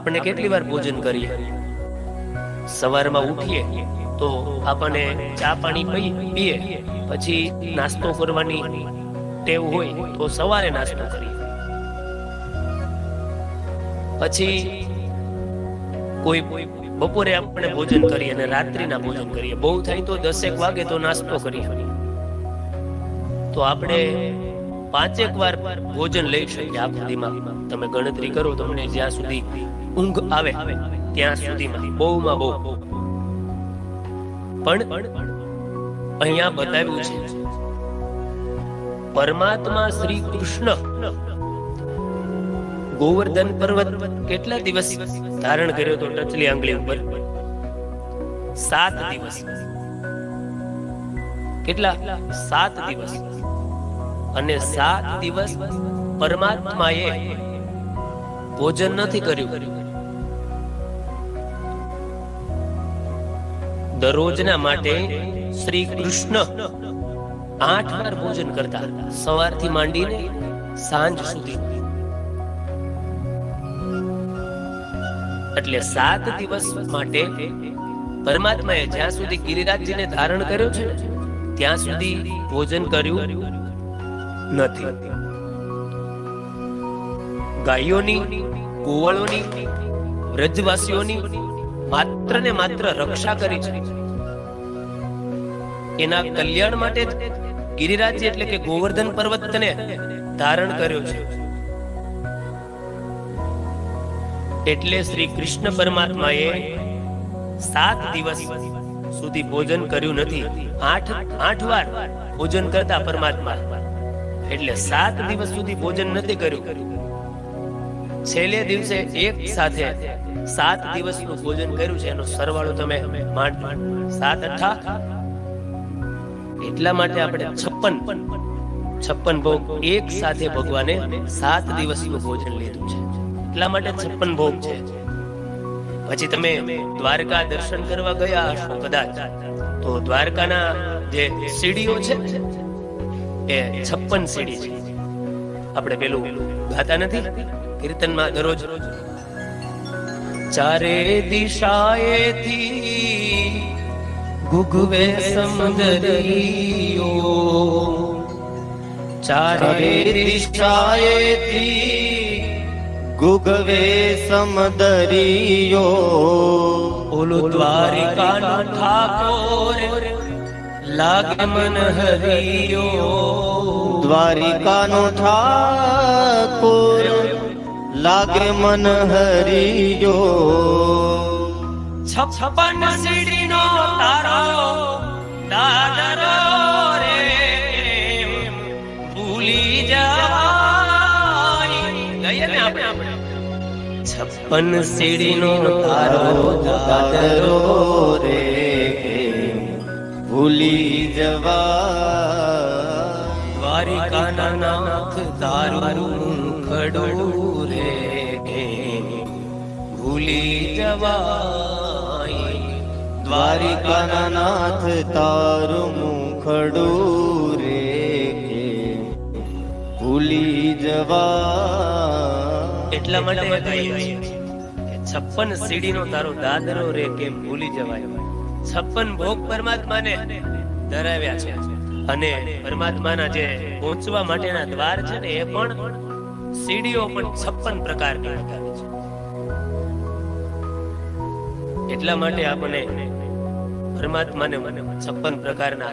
આપણે કેટલી વાર ભોજન કરીએ? સવારમાં ઉઠીએ તો આપણને ચા પાણી પીએ, પછી નાસ્તો કરવાની ટેવ હોય તો સવારે નાસ્તો કરીએ. પછી કોઈ બપોરે આપણે ભોજન કરીએ અને રાત્રિના ભોજન કરીએ. બહુ થાય તો દસેક વાગે તો નાસ્તો કરીએ. તો આપણે પાંચેક વાર ભોજન લઈ શકીએ આખું દિમાગમાં તમે ગણતરી કરો તમને જ્યાં સુધી ઊંઘ આવે ત્યાં સુધીમાં. બહુમાં બહુ. પણ અહીંયા બતાવ્યું છે. પરમાત્મા શ્રી કૃષ્ણ ગોવર્ધન પર્વત કેટલા દિવસ ધારણ કર્યો તો ટચલી આંગળી ઉપર? સાત દિવસ. કેટલા? સાત દિવસ. અને સાત દિવસ પરમાત્માએ ભોજન નથી કર્યું. દરરોજના માટે શ્રી કૃષ્ણ આઠ વાર ભોજન કરતા, સવારથી માંડીને સાંજ સુધી. એટલે સાત દિવસ માટે પરમાત્માએ જ્યાં સુધી ગિરિરાજજીને ધારણ કર્યો છે, ત્યાં સુધી ભોજન કર્યું નથી. ગાયોની કુવળોની વ્રજવાસીઓની માત્ર ને માત્ર રક્ષા કરી છે. એના કલ્યાણ માટે જ ગિરિરાજ એટલે કે ગોવર્ધન પર્વતને ધારણ કર્યો છે. એટલે શ્રી કૃષ્ણ પરમાત્માએ સાત દિવસ સુધી ભોજન કર્યું નથી. આઠ આઠ વાર ભોજન કરતા પરમાત્મા. એટલે સાત દિવસ સુધી ભોજન નથી કર્યું. છેલ્લે દિવસે એક સાથે સાત દિવસનું ભોજન કર્યું છે. એનો સરવાળો તમે માંડ સાત અઠા. એટલા માટે આપણે છપ્પન છપ્પન ભોગ એક સાથે ભગવાને સાત દિવસનું ભોજન લીધું છે. એટલા માટે છપ્પન ભોગ છે. પછી તમે દ્વારકા દર્શન કરવા ગયા હશો કદાચ, તો દ્વારકાના જે સીડીઓ છે, એ છપ્પન સીડી છે. આપણે પેલું ગાતા નથી? કીર્તનમાં દરરોજ? ચારે દિશાએથી ગુગવે સમુદરીઓ. ચારે દિશાએથી ગુગવે સમદરિયો ઓલો દ્વારિકા ઠાકોર લાગે મન હરિયો. દ્વારિકાનો ઠાકોર લાગે મન હરિયો. છપ્પન સીડીનો તારો દાદરો રે. ભૂલી જાય. ગયે ને આપણે. છપ્પન સીડીનો તારો દાદરો દાદરો રે. ભૂલી જવા. દ્વારિકાના નાથ તારું રે ભૂલી જવાય દ્વારિકાના નાથ તારું મુખડું રે ભૂલી જવા. એટલા માટે કે છપ્પન સીડીનો તારો દાદરો રે કેમ ભૂલી જવાય. છપ્પન ભોગ પરમાત્માને ધરાવ્યા છે. અને પરમાત્માના જે પહોંચવા માટેના દ્વાર છે ને, એ પણ સીડીઓ પણ છપ્પન પ્રકારની એટલા માટે આપણને પરમાત્માને મને છપ્પન પ્રકારના